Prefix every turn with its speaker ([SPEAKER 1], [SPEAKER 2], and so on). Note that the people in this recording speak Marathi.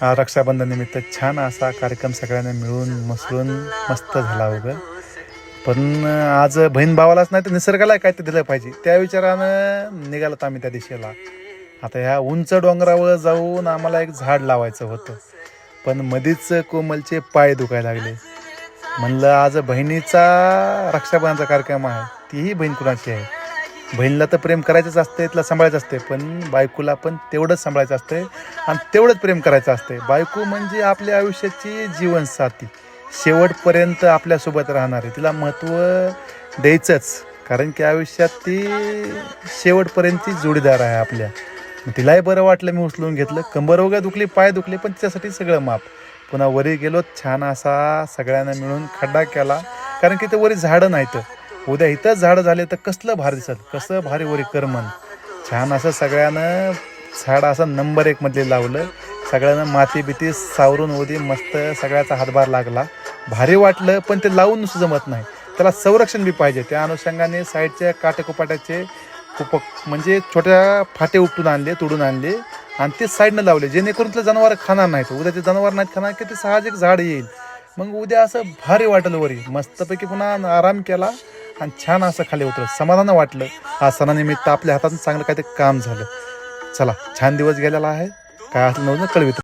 [SPEAKER 1] हा रक्षाबंधन निमित्त छान असा कार्यक्रम सगळ्यांना मिळून मसळून मस्त झाला वगैरे पण आज बहीण भावालाच नाही तर निसर्गाला काय ते दिलं पाहिजे. त्या विचारानं निघालो आम्ही त्या दिशेला. आता ह्या उंच डोंगरावर जाऊन आम्हाला एक झाड लावायचं होतं. पण मधीच कोमलचे पाय दुखायला लागले. म्हणलं आज बहिणीचा रक्षाबंधनाचा कार्यक्रम आहे. तीही बहीण कुणाची आहे? बहिणीला तर प्रेम करायचंच असते तिला सांभाळायचं असते पण बायकोला पण तेवढंच सांभाळायचं असते आणि तेवढंच प्रेम करायचं असते बायको म्हणजे आपल्या आयुष्याची जीवनसाथी. शेवटपर्यंत आपल्यासोबत राहणार आहे. तिला महत्त्व द्यायचंच कारण की आयुष्यात ती शेवटपर्यंतची जोडीदार आहे आपल्या. तिलाही बरं वाटलं मी उचलून घेतलं. कंबर वगैरे दुखली पाय दुखले पण तिच्यासाठी सगळं माप पुन्हा वरी गेलो छान असा सगळ्यांना मिळून खड्डा केला. कारण की ते वरी झाडं नाहीत. उद्या इथं झाडं झाले तर कसलं भारी दिसत कसं भारी वरी करमन. छान असं सगळ्यानं झाड असं नंबर एक लावलं. सगळ्यांना माती बिती सावरून उदी मस्त सगळ्याचा हातभार लागला. भारी वाटलं पण ते लावून नुसतं जमत नाही. त्याला संरक्षण बी पाहिजे. त्या अनुषंगाने साईडच्या काटेकुपाट्याचे कुप म्हणजे छोट्या फाटे उपटून आणले तोडून आणले आणि ते साईडनं लावले. जेणेकरून ते जनावर खाणार नाहीत. उद्या ते जनावर नाहीत खाणार की ते साहजिक झाड येईल. मग उद्या असं भारी वाटलं वरी. मस्तपैकी पुन्हा आराम केला. आणि छान असं खाली उतरलं. समाधान वाटलं. हा सणानिमित्त आपल्या हातात चांगलं काहीतरी काम झालं. चला छान दिवस गेलेला आहे. काय असलं नव्हतं कळवित